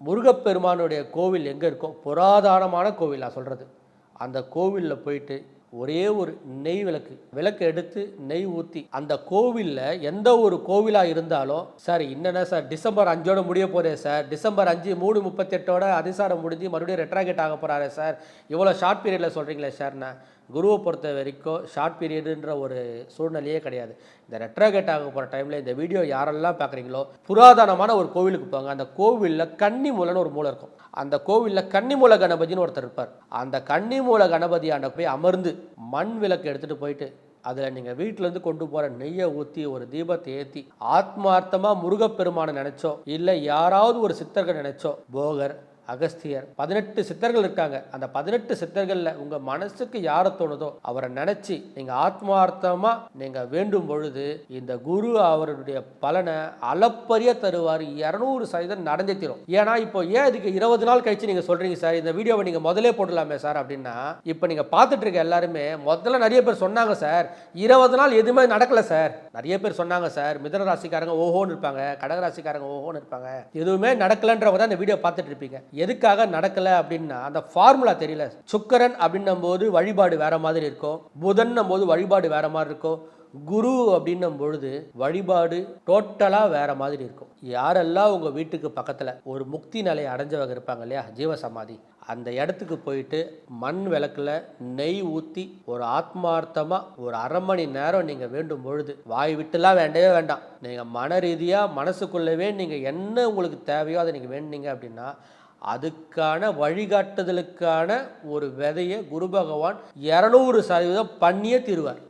முருகப்பெருமானுடைய கோவில் எங்கே இருக்கோ புராதனமான கோவில் நான் சொல்கிறது அந்த கோவிலில் போயிட்டு ஒரே ஒரு நெய் விளக்கு. விளக்கு எடுத்து நெய் ஊற்றி அந்த கோவிலில் எந்த ஒரு கோவிலாக இருந்தாலும் சார் என்னென்ன சார் டிசம்பர் அஞ்சோட முடிய போதே சார் டிசம்பர் அஞ்சு மூணு முப்பத்தெட்டோட அதிசாரம் முடிஞ்சு மறுபடியும் ரெட்ராகேட் ஆக போகிறாரு சார். இவ்வளோ ஷார்ட் பீரியடில் சொல்கிறீங்களே சார்ண்ணா குருவை பொறுத்த வரைக்கும் ஷார்ட் பீரியடுன்ற ஒரு சூழ்நிலையே கிடையாது. இந்த ரெட்ராகேட் ஆக போகிற டைமில் இந்த வீடியோ யாரெல்லாம் பார்க்குறீங்களோ புராதனமான ஒரு கோவிலுக்கு போங்க. அந்த கோவிலில் கன்னிமூலன்னு ஒரு மூலை இருக்கும். அந்த கோவிலில் கன்னிமூல கணபதினு ஒருத்தர் இருப்பார். அந்த கன்னிமூல கணபதி போய் அமர்ந்து மண் விளக்கு எடுத்துகிட்டு போயிட்டு அதில் நீங்கள் வீட்டிலேருந்து கொண்டு போகிற நெய்யை ஊற்றி ஒரு தீபத்தை ஏற்றி ஆத்மார்த்தமாக முருகப்பெருமானை நினச்சோ இல்லை யாராவது ஒரு சித்தர்கள் நினச்சோ போகர் அகஸ்தியர். பதினெட்டு சித்தர்கள் இருக்காங்க. அந்த பதினெட்டு சித்தர்களில் உங்கள் மனசுக்கு யாரை தோணுதோ அவரை நினச்சி நீங்கள் ஆத்மார்த்தமாக நீங்கள் வேண்டும் பொழுது இந்த குரு அவருடைய பலனை அளப்பரிய தருவார். இரநூறு சதவீதம் நடந்தே ஏன்னா இப்போ ஏன் இதுக்கு இருபது நாள் கழிச்சு நீங்கள் சொல்கிறீங்க சார்? இந்த வீடியோவை நீங்கள் முதலே போடலாமே சார் அப்படின்னா இப்போ நீங்கள் பார்த்துட்டு இருக்க எல்லாருமே முதல்ல நிறைய பேர் சொன்னாங்க சார். இருபது நாள் எதுவுமே நடக்கலை சார். நிறைய பேர் சொன்னாங்க சார் மிதன ராசிக்காரங்க ஓஹோன்னு இருப்பாங்க கடக ராசிக்காரங்க ஓஹோன்னு இருப்பாங்க. எதுவுமே நடக்கலன்றவங்க தான் இந்த வீடியோ பார்த்துட்டு இருப்பீங்க. எதுக்காக நடக்கலை அப்படின்னா அந்த ஃபார்முலா தெரியல. சுக்கரன் அப்படின்னும் போது வழிபாடு வேற மாதிரி இருக்கும். புதன்னும் போது வழிபாடு வேற மாதிரி இருக்கும். குரு அப்படின்னும் பொழுது வழிபாடு டோட்டலாக வேற மாதிரி இருக்கும். யாரெல்லாம் உங்கள் வீட்டுக்கு பக்கத்தில் ஒரு முக்தி நிலையை அடைஞ்சவங்க இருப்பாங்க இல்லையா? ஜீவசமாதி. அந்த இடத்துக்கு போயிட்டு மண் விளக்குல நெய் ஊற்றி ஒரு ஆத்மார்த்தமாக ஒரு அரை மணி நேரம் நீங்கள் வேண்டும் பொழுது வாய் விட்டுலாம் வேண்டவே வேண்டாம். நீங்கள் மன ரீதியாக மனசுக்குள்ளவே நீங்கள் என்ன உங்களுக்கு தேவையோ அதை நீங்கள் வேண்டினீங்க அப்படின்னா அதுக்கான வழிகாட்டுதலுக்கான ஒரு விதையை குரு பகவான் இரநூறு சதவீதம் பண்ணியே தீருவார்.